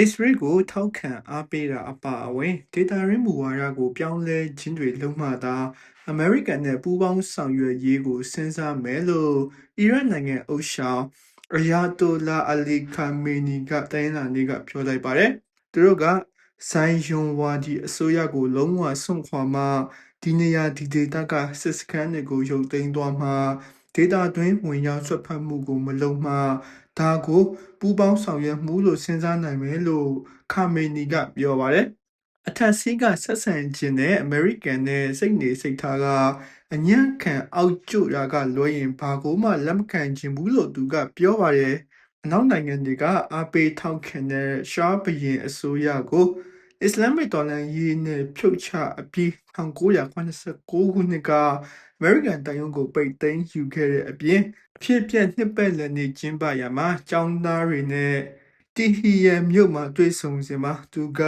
အစ္စရေးကိုထောက်ခံအားပေးတာအပါအဝင်ဒေတာရင်းမူဝါဒကိုပြောင်းလဲခြင်းတွေလုံးမှသာအမေရိကန်နဲ့ပူးပေါင်းဆောင်ရွက်ရေးကိုစဉ်းစားမယ်လို့အီရတ်နိုင်ငံအုပ်ဆောင်အယာတိုလာအလီခါမေနီကတိုင်းလာနေကပြောလိုက်ပါတယ်။သူတို့ကဇိုင်းယွန်ဝါဒီအစိုးရကိုလုံးဝဆွန့်ခွာမှဒီနေရာဒီဒေတာကစစ်စခန်းတွေကိုရုပ်သိမ်းသွားမှ ဒေတာတွင်းဝင်ရောက်ဆွတ်ဖက်မှုကိုမလုပ်မှဒါကိုပူးပေါင်းဆောင်ရွက်မှုလို့စဉ်းစားနိုင်မယ်လို့ခါမေနီကပြောပါတယ်။အထက်စီးကဆက်ဆံခြင်းနဲ့အမေရိကန်နဲ့စိတ်နေစိတ်ထားကအညံ့ခံအောက်ကျရာကလွှဲရင်ဘာကိုမှလက်မခံခြင်းဘူးလို့သူကပြောပါတယ်။အနောက်နိုင်ငံတွေကအားပေးထောက်ခံတဲ့ရှားဘရင်အစိုးရကို အစ္စလာမစ်တော်လှန်ရေးနဲ့ဖြုတ်ချအပြီး1989ခုနှစ်ကအမေရိကန်တန်ယုံကိုပိတ်သိမ်းယူခဲ့တဲ့အပြင်အဖြစ်အပျက်နှစ်ပတ်လည်နေ့ကျင်းပရာမှာကျောင်းသားတွေနဲ့တီဟီယန်မြို့မှာတွေ့ဆုံစဉ်မှာသူက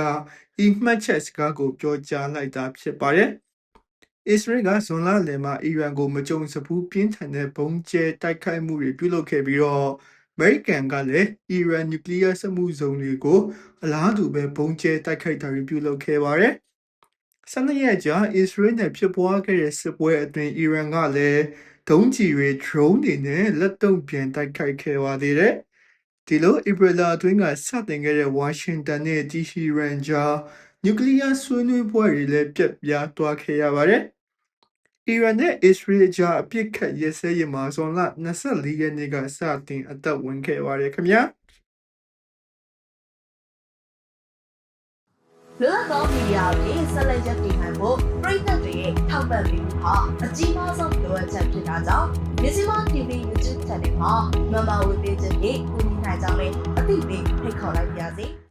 ဤမှတ်ချက်စကားကိုပြောကြားလိုက်တာဖြစ်ပါတယ်။အစ္စရေးကဇွန်လလယ်မှာအီရန်ကိုမကြုံစဖူးပြင်းထန်တဲ့ဘုံကျဲတိုက်ခိုက်မှုတွေပြုလုပ်ခဲ့ပြီးတော့အ မေရိကန်ကလည်းအီရန်နျူကလ িয়ার စက်မှုဇုံတွေကိုအလားတူပဲဘုံကျဲတိုက်ခိုက်တာတွေပြုလုပ်ခဲ့ပါတယ်။12ရက်ကြာအစ္စရေးနဲ့ဖြစ်ပွားခဲ့တဲ့စစ်ပွဲအတွင်းအီရန်ကလည်းဒုံးကျည်တွေ drone တွေနဲ့လက်တုံ့ပြန်တိုက်ခိုက်ခဲ့ပါသေးတယ်။ဒီလိုဧပြီလအတွင်းကစတင်ခဲ့တဲ့ဝါရှင်တန်နဲ့တီဟီရန်ကြားနျူကလ িয়ার ဆွေးနွေးပွဲတွေလည်းပြတ်ပြားသွားခဲ့ရပါတယ်။ အီရန်နဲ့အစ္စရေးကြားအပြစ်ခတ်ရစဲရေးမှာဇွန်လ24ရက်နေ့ကစတင်အသက်ဝင်ခဲ့ပါတယ်ခင်ဗျာ။လွတ်လပ်သောမီဒီယာအဖြစ်ဆက်လက်ရပ်တည်နိုင်ဖို့ပြည်သက်တွေရဲ့ထောက်ပံ့ပေးမှုဟာအကြီးမားဆုံးလိုအပ်ချက်ဖြစ်တာကြောင့်မြစီမ TV YouTube Channel မှာမမဝေပေးခြင်းဖြင့်ကူညီနိုင်ကြောင်းလည်းအသိပေးဖိတ်ခေါ်လိုက်ပါရစေ။